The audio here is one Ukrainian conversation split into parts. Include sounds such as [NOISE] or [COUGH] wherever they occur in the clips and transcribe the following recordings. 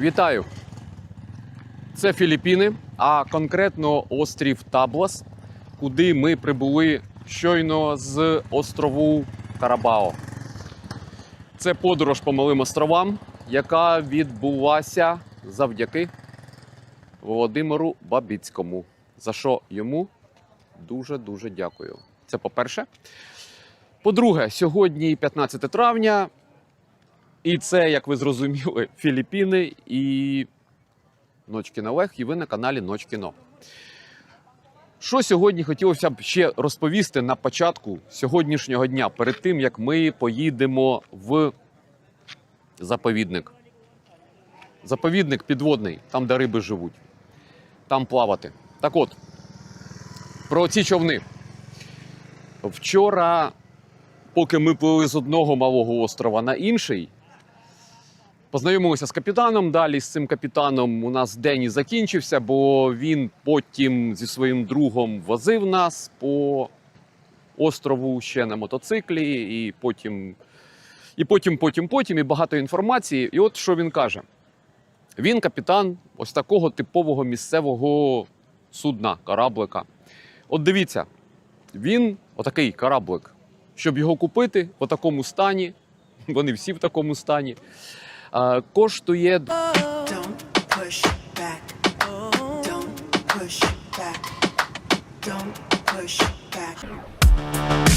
Вітаю! Це Філіппіни, а конкретно острів Таблас, куди ми прибули щойно з острову Карабао. Це подорож по малим островам, яка відбулася завдяки Володимиру Бабіцькому. За що йому дуже-дуже дякую. Це по-перше. По-друге, сьогодні 15 травня, і це, як ви зрозуміли, Філіппіни і Ночкіно Олег, і ви на каналі Ночкіно. Що сьогодні хотілося б ще розповісти на початку сьогоднішнього дня, перед тим як ми поїдемо в заповідник. Заповідник підводний, там, де риби живуть, там плавати. Так от, про ці човни. Вчора, поки ми плили з одного малого острова на інший, познайомилися з капітаном. Далі з цим капітаном у нас день і закінчився, бо він потім зі своїм другом возив нас по острову ще на мотоциклі, і потім, і потім, потім, потім, і багато інформації. І от що він каже: він капітан ось такого типового місцевого судна, кораблика. От дивіться, він отакий кораблик. Щоб його купити в такому стані, [LAUGHS] вони всі в такому стані, коштує Don't push back.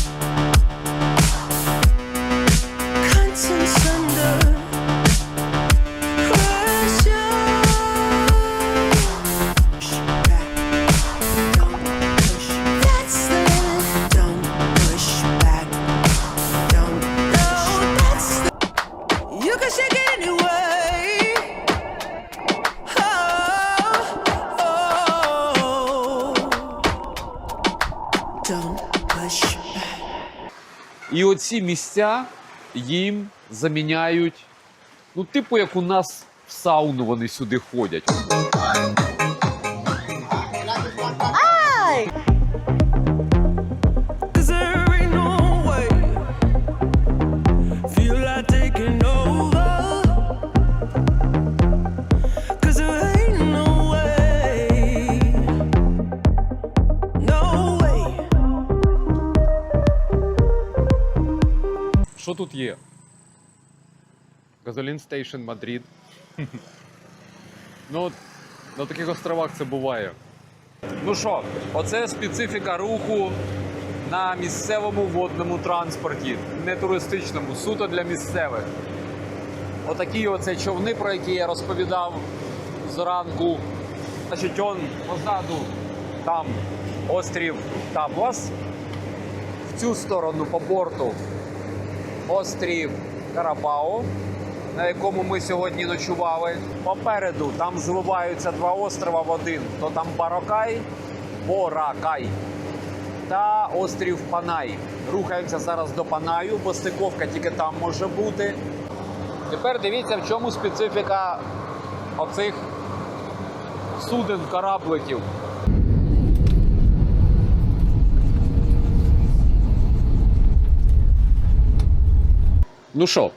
Оці місця їм заміняють, ну, типу, як у нас в сауну вони сюди ходять. Що тут є? Газолін Стейшн Мадрид. [LAUGHS] ну, на таких островах це буває. Ну що, оце специфіка руху на місцевому водному транспорті, не туристичному, суто для місцевих. Отакі оце човни, про які я розповідав зранку. Значить, он позаду там острів Таблас. В цю сторону по борту острів Карабао, на якому ми сьогодні ночували. Попереду там зливаються два острова в один. То там Барокай, Боракай та острів Панай. Рухаємося зараз до Панаю, бо стиковка тільки там може бути. Тепер дивіться, в чому специфіка оцих суден корабликів. Ну що,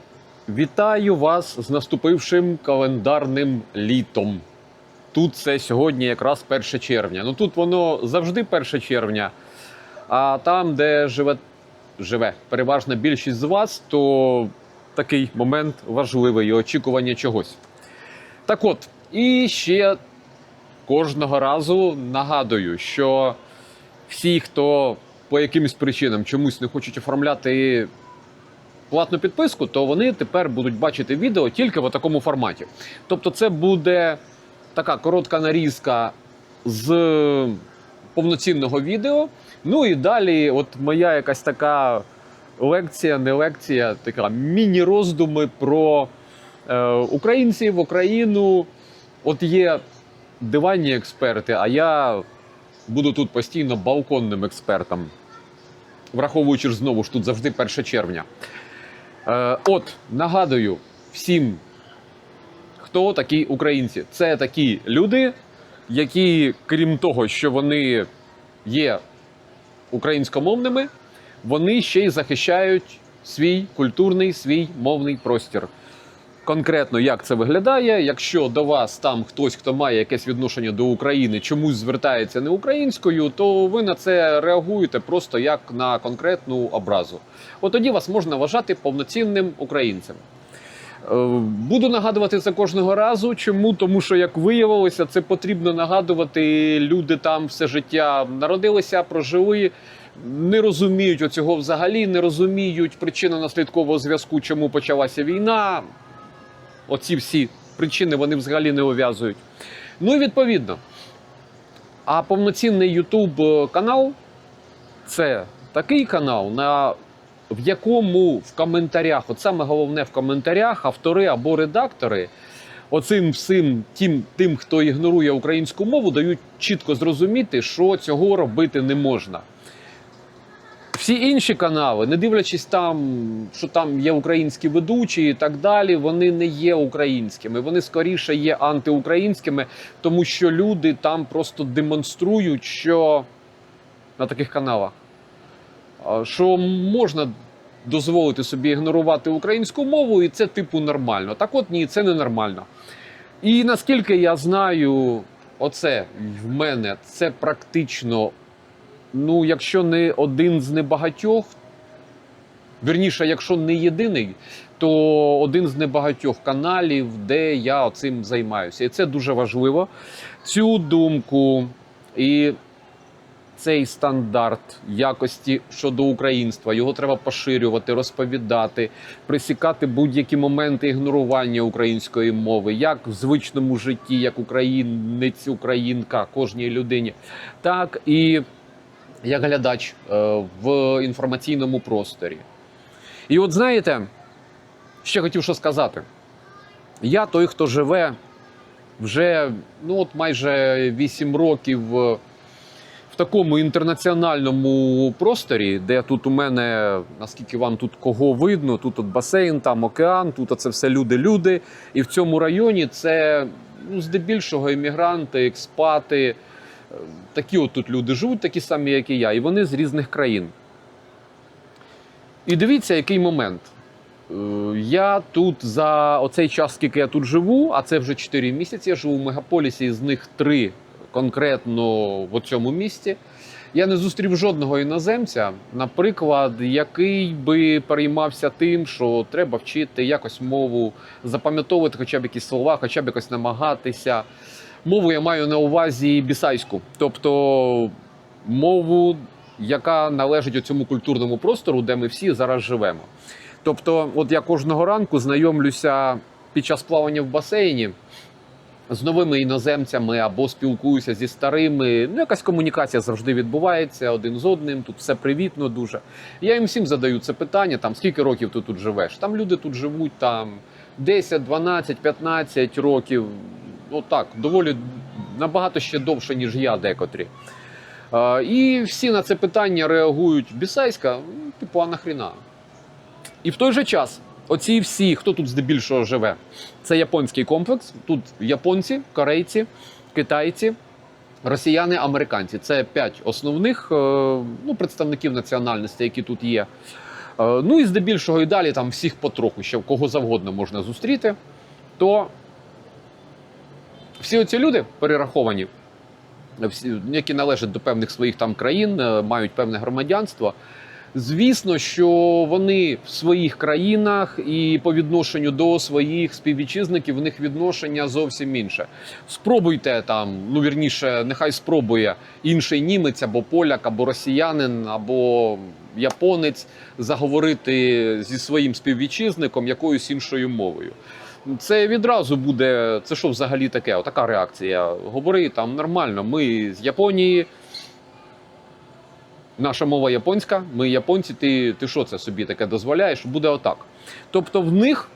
вітаю вас з наступившим календарним літом. Тут це сьогодні якраз 1 червня. Ну тут воно завжди 1 червня. А там, де живе, живе переважна більшість з вас, то такий момент важливий і очікування чогось. Так от, і ще кожного разу нагадую, що всі, хто по якимось причинам чомусь не хочуть оформляти платну підписку, то вони тепер будуть бачити відео тільки в такому форматі. Тобто, це буде така коротка нарізка з повноцінного відео. Ну і далі, от моя якась така лекція, не лекція, така міні-роздуми про е, українців, Україну. От є диванні експерти, а я буду тут постійно балконним експертом. Враховуючи ж знову ж тут завжди 1 червня. Е, от, нагадую всім, хто такі українці. Це такі люди, які, крім того, що вони є українськомовними, вони ще й захищають свій культурний, свій мовний простір. Конкретно, як це виглядає. Якщо до вас там хтось, хто має якесь відношення до України, чомусь звертається не українською, то ви на це реагуєте просто як на конкретну образу. От тоді вас можна вважати повноцінним українцем. Е, Буду нагадувати це кожного разу. Чому? Тому що, як виявилося, це потрібно нагадувати. Люди там все життя народилися, прожили, не розуміють оцього взагалі, не розуміють причинно-наслідкового зв'язку, чому почалася війна. Оці всі причини вони взагалі не ув'язують. Ну і відповідно. А повноцінний YouTube канал це такий канал, на в якому в коментарях, от саме головне в коментарях, автори або редактори оцим всім тим, тим, хто ігнорує українську мову, дають чітко зрозуміти, що цього робити не можна. Всі інші канали, не дивлячись там, що там є українські ведучі і так далі, вони не є українськими. Вони скоріше є антиукраїнськими, тому що люди там просто демонструють, що на таких каналах що можна дозволити собі ігнорувати українську мову, і це типу нормально. Так от ні, це не нормально. І наскільки я знаю, оце в мене це практично, ну, якщо не один з небагатьох, вірніше, якщо не єдиний, то один з небагатьох каналів, де я цим займаюся. І це дуже важливо. Цю думку і цей стандарт якості щодо українства. Його треба поширювати, розповідати, присікати будь-які моменти ігнорування української мови, як в звичному житті, як українець, українка кожній людині, так і як глядач е, в інформаційному просторі. І от знаєте, ще хотів що сказати. Я той, хто живе вже ну от майже 8 років е, в такому інтернаціональному просторі, де тут у мене, наскільки вам тут кого видно, тут от басейн, там океан, тут це все люди-люди. І в цьому районі це ну, здебільшого іммігранти, експати. Такі от тут люди живуть, такі самі, як і я, і вони з різних країн. І дивіться, який момент. Е, Я тут за оцей час, скільки я тут живу, а це вже 4 місяці. Я живу в мегаполісі, з них 3 конкретно в цьому місті. Я не зустрів жодного іноземця, наприклад, який би переймався тим, що треба вчити якось мову, запам'ятовувати хоча б якісь слова, хоча б якось намагатися. Мову я маю на увазі бісайську, тобто мову, яка належить цьому культурному простору, де ми всі зараз живемо. Тобто, от я кожного ранку знайомлюся під час плавання в басейні з новими іноземцями або спілкуюся зі старими. Ну, якась комунікація завжди відбувається один з одним. Тут все привітно дуже. Я їм всім задаю це питання: там скільки років ти тут живеш? Там люди тут живуть там 10, 12, 15 років. Ну так, доволі набагато ще довше, ніж я декотрі. Е, і всі на це питання реагують бісайська, ну, типу, а нахріна? І в той же час, оці всі, хто тут здебільшого живе, це японський комплекс. Тут японці, корейці, китайці, росіяни, американці. Це п'ять основних е, ну, представників національності, які тут є. Е, Ну і здебільшого і далі там всіх потроху, ще кого завгодно можна зустріти. То всі оці люди перераховані, які належать до певних своїх там країн, е, мають певне громадянство. Звісно, що вони в своїх країнах і по відношенню до своїх співвітчизників в них відношення зовсім інше. Спробуйте там, ну вірніше, нехай спробує інший німець або поляк, або росіянин, або японець заговорити зі своїм співвітчизником якоюсь іншою мовою. Це відразу буде. Це що взагалі таке? Отака реакція. Говори там нормально. Ми з Японії. Наша мова японська, ми японці, ти, ти що це собі таке дозволяєш? Буде отак. Тобто в них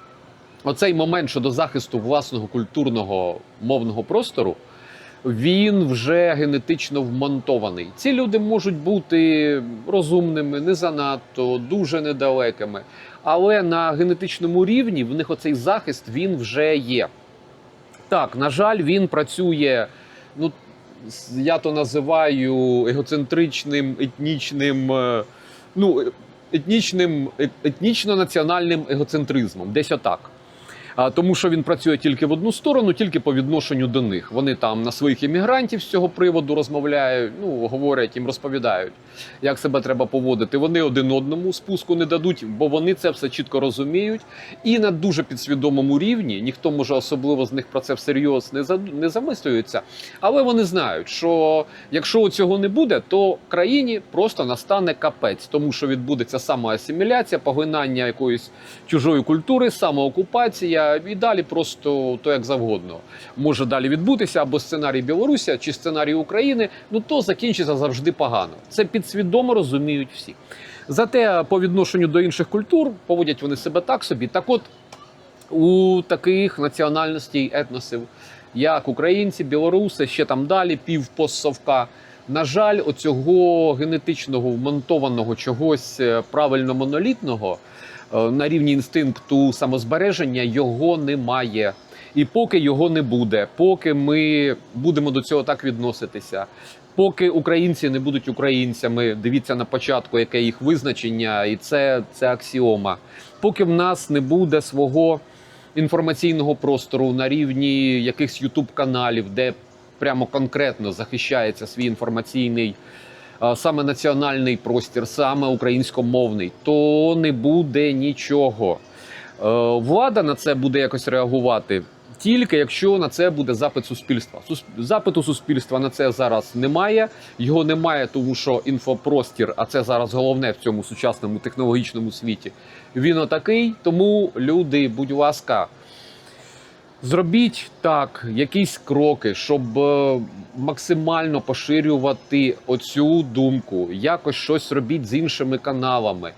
оцей момент щодо захисту власного культурного мовного простору, він вже генетично вмонтований. Ці люди можуть бути розумними, не занадто, дуже недалекими. Але на генетичному рівні в них оцей захист він вже є. Так, на жаль, він працює. Ну, я то називаю егоцентричним, етнічним, е, ну, етнічним, е- етнічно-національним егоцентризмом. Десь отак. Тому що він працює тільки в одну сторону, тільки по відношенню до них. Вони там на своїх іммігрантів з цього приводу розмовляють, ну говорять їм, розповідають, як себе треба поводити. Вони один одному спуску не дадуть, бо вони це все чітко розуміють. І на дуже підсвідомому рівні ніхто може особливо з них про це всерйоз не не замислюється. Але вони знають, що якщо цього не буде, то країні просто настане капець, тому що відбудеться самоасиміляція, поглинання якоїсь чужої культури, самоокупація, і далі просто то як завгодно може далі відбутися або сценарій Білорусі, чи сценарій України. Ну то закінчиться завжди погано. Це підсвідомо розуміють всі. Зате по відношенню до інших культур поводять вони себе так собі. Так от у таких національностей етносів, як українці, білоруси, ще там далі, пів постсовка. На жаль, оцього генетичного вмонтованого чогось е, правильно монолітного на рівні інстинкту самозбереження його немає. І поки його не буде, поки ми будемо до цього так відноситися, поки українці не будуть українцями, дивіться на початку, яке їх визначення, і це, це аксіома. Поки в нас не буде свого інформаційного простору на рівні якихось ютуб каналів, де прямо конкретно захищається свій інформаційний. Саме національний простір, саме українськомовний, то не буде нічого. Е, Влада на це буде якось реагувати тільки якщо на це буде запит суспільства. Запиту суспільства на це зараз немає. Його немає, тому що інфопростір, а це зараз головне в цьому сучасному технологічному світі. Він отакий. Тому люди, будь ласка, зробіть так, якісь кроки, щоб е, максимально поширювати оцю думку. Якось щось робіть з іншими каналами.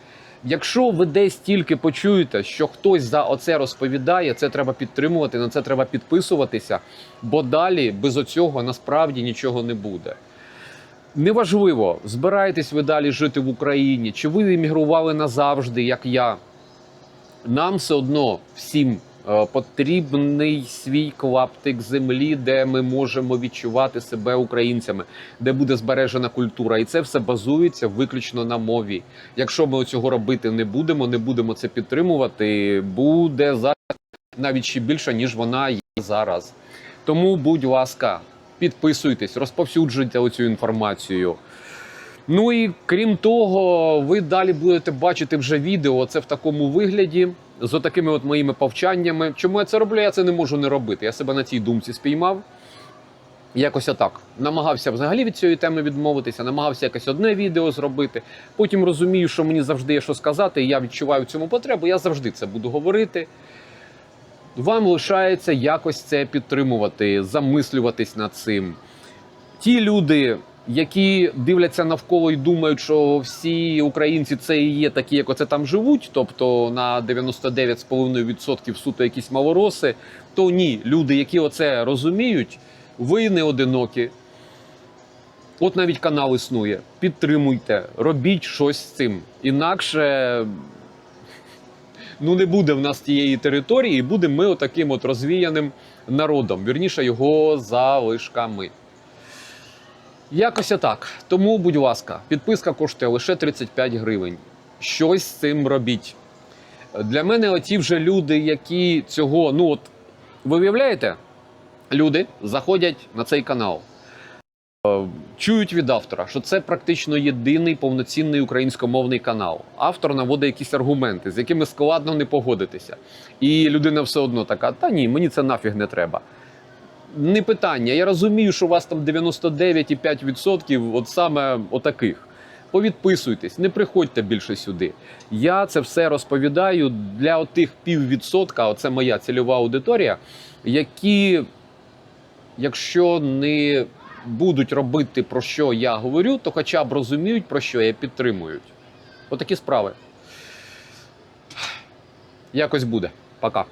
Якщо ви десь тільки почуєте, що хтось за оце розповідає, це треба підтримувати, на це треба підписуватися, бо далі без оцього насправді нічого не буде. Неважливо, збираєтесь ви далі жити в Україні, чи ви емігрували назавжди, як я. Нам все одно всім потрібний свій клаптик землі, де ми можемо відчувати себе українцями, де буде збережена культура, і це все базується виключно на мові. Якщо ми цього робити не будемо, не будемо це підтримувати, буде за навіть ще більше ніж вона є зараз. Тому, будь ласка, підписуйтесь, розповсюджуйте оцю інформацію. Ну і крім того, ви далі будете бачити вже відео. Це в такому вигляді з отакими от моїми повчаннями. Чому я це роблю? Я це не можу не робити. Я себе на цій думці спіймав. Якось отак. Намагався взагалі від цієї теми відмовитися, намагався якось одне відео зробити. Потім розумію, що мені завжди є що сказати, і я відчуваю цьому потребу. Я завжди це буду говорити. Вам лишається якось це підтримувати, замислюватись над цим. Ті люди, які дивляться навколо і думають, що всі українці це і є такі, як оце там живуть, тобто на 99,5% суто якісь малороси, то ні, люди, які оце розуміють, ви не одинокі. От навіть канал існує. Підтримуйте, робіть щось з цим. Інакше ну не буде в нас тієї території, і будемо ми отаким от розвіяним народом. Вірніше його залишками. Якось отак. Тому, будь ласка, підписка коштує лише 35 гривень. Щось з цим робіть. Для мене оті вже люди, які цього, ну от ви уявляєте, люди заходять на цей канал, е, чують від автора, що це практично єдиний повноцінний українськомовний канал. Автор наводить якісь аргументи, з якими складно не погодитися. І людина все одно така: та ні, мені це нафіг не треба. Не питання. Я розумію, що у вас там 99,5% от саме отаких. Повідписуйтесь, не приходьте більше сюди. Я це все розповідаю для отих піввідсотка, оце моя цільова аудиторія, які, якщо не будуть робити про що я говорю, то хоча б розуміють, про що я підтримують. Отакі справи. Якось буде. Пока.